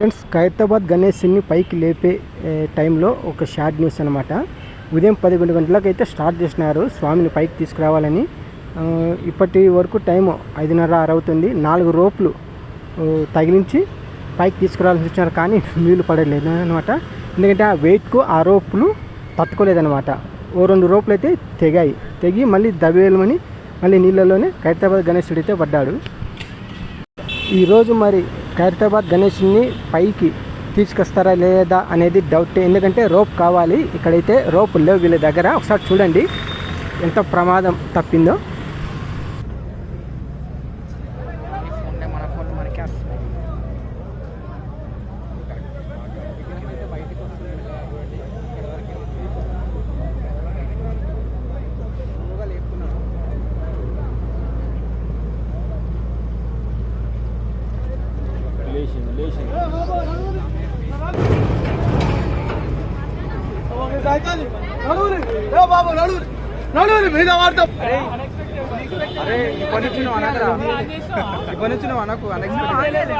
Friends Khairatabad గణేష్ని పైకి లేపే టైంలో ఒక షార్ట్ న్యూస్ అనమాట ఉదయం పదకొండు గంటలకు అయితే స్టార్ట్ చేసినారు. స్వామిని పైకి తీసుకురావాలని. ఇప్పటి వరకు టైం ఐదున్నర ఆరు అవుతుంది నాలుగు రోపులు తగిలించి పైకి తీసుకురావాలని వచ్చినారు కానీ నీళ్ళు పడలేదు అనమాట ఎందుకంటే ఆ వెయిట్కు ఆ రోపులు తట్టుకోలేదనమాట ఓ రెండు రోపులు అయితే తెగాయి. తెగి మళ్ళీ దవేలమని మళ్ళీ నీళ్ళలోనే ఖైరతాబాద్ గణేశుడు అయితే పడ్డాడు. ఈరోజు మరి ఖైరతాబాద్ గణేష్ని పైకి తీసుకొస్తారా లేదా అనేది డౌట్. ఎందుకంటే రోప్ కావాలి. ఇక్కడైతే రోప్ లేవు వీళ్ళ దగ్గర. ఒకసారి చూడండి. ఎంత ప్రమాదం తప్పిందో. బాబు నడువు నడువు మీద వాడతాం అరే ఇప్పటి నుంచి నువ్వు అనకరా ఇప్పటి నుంచి నువ్వు అనకు. అనెక్స్పెక్టెడ్